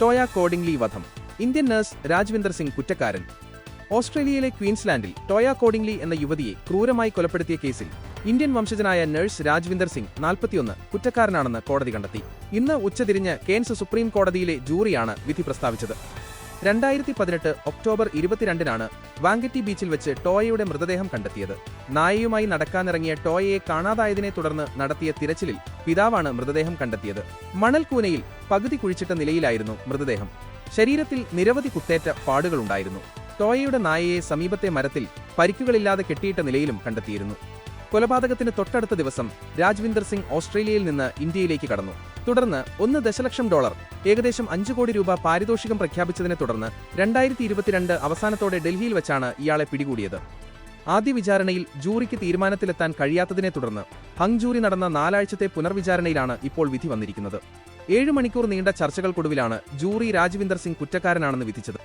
Toy Cordingley വധം. Indian nurse Rajwinder Singh കുറ്റക്കാരൻ. ഓസ്ട്രേലിയയിലെ ക്വീൻസ്ലാൻഡിൽ ടോയ കോഡിംഗ്ലി എന്ന യുവതിയെ ക്രൂരമായി കൊലപ്പെടുത്തിയ കേസിൽ ഇന്ത്യൻ വംശജനായ നഴ്സ് രാജ്വിന്ദർ സിംഗ് നാൽപ്പത്തിയൊന്ന് കുറ്റക്കാരനാണെന്ന് കോടതി കണ്ടെത്തി. ഇന്ന് ഉച്ചതിരിഞ്ഞ് കേൻസ് സുപ്രീം കോടതിയിലെ ജൂറിയാണ് വിധി പ്രസ്താവിച്ചത്. രണ്ടായിരത്തി പതിനെട്ട് ഒക്ടോബർ ഇരുപത്തിരണ്ടിനാണ് വാങ്കറ്റി ബീച്ചിൽ വെച്ച് ടോയയുടെ മൃതദേഹം കണ്ടെത്തിയത്. നായയുമായി നടക്കാനിറങ്ങിയ ടോയയെ കാണാതായതിനെ തുടർന്ന് നടത്തിയ തിരച്ചിലിൽ പിതാവാണ് മൃതദേഹം കണ്ടെത്തിയത്. മണൽക്കൂനയിൽ പകുതി കുഴിച്ചിട്ട നിലയിലായിരുന്നു മൃതദേഹം. ശരീരത്തിൽ നിരവധി കുത്തേറ്റ പാടുകളുണ്ടായിരുന്നു. ടോയയുടെ നായയെ സമീപത്തെ മരത്തിൽ പരിക്കുകളില്ലാതെ കെട്ടിയിട്ട നിലയിലും കണ്ടെത്തിയിരുന്നു. കൊലപാതകത്തിന് തൊട്ടടുത്ത ദിവസം രാജ്വിന്ദർ സിംഗ് ഓസ്ട്രേലിയയിൽ നിന്ന് ഇന്ത്യയിലേക്ക് കടന്നു. തുടർന്ന് ഒന്ന് ദശലക്ഷം ഡോളർ ഏകദേശം അഞ്ചു കോടി രൂപ പാരിതോഷികം പ്രഖ്യാപിച്ചതിനെ തുടർന്ന് രണ്ടായിരത്തി ഇരുപത്തിരണ്ട് അവസാനത്തോടെ ഡൽഹിയിൽ വെച്ചാണ് ഇയാളെ പിടികൂടിയത്. ആദ്യ വിചാരണയിൽ ജൂറിക്ക് തീരുമാനത്തിലെത്താൻ കഴിയാത്തതിനെ തുടർന്ന് ഹങ് ജൂറി നടന്ന നാലാഴ്ചത്തെ പുനർവിചാരണയിലാണ് ഇപ്പോൾ വിധി വന്നിരിക്കുന്നത്. ഏഴ് മണിക്കൂർ നീണ്ട ചർച്ചകൾക്കൊടുവിലാണ് ജൂറി രാജ്വിന്ദർ സിംഗ് കുറ്റക്കാരനാണെന്ന് വിധിച്ചത്.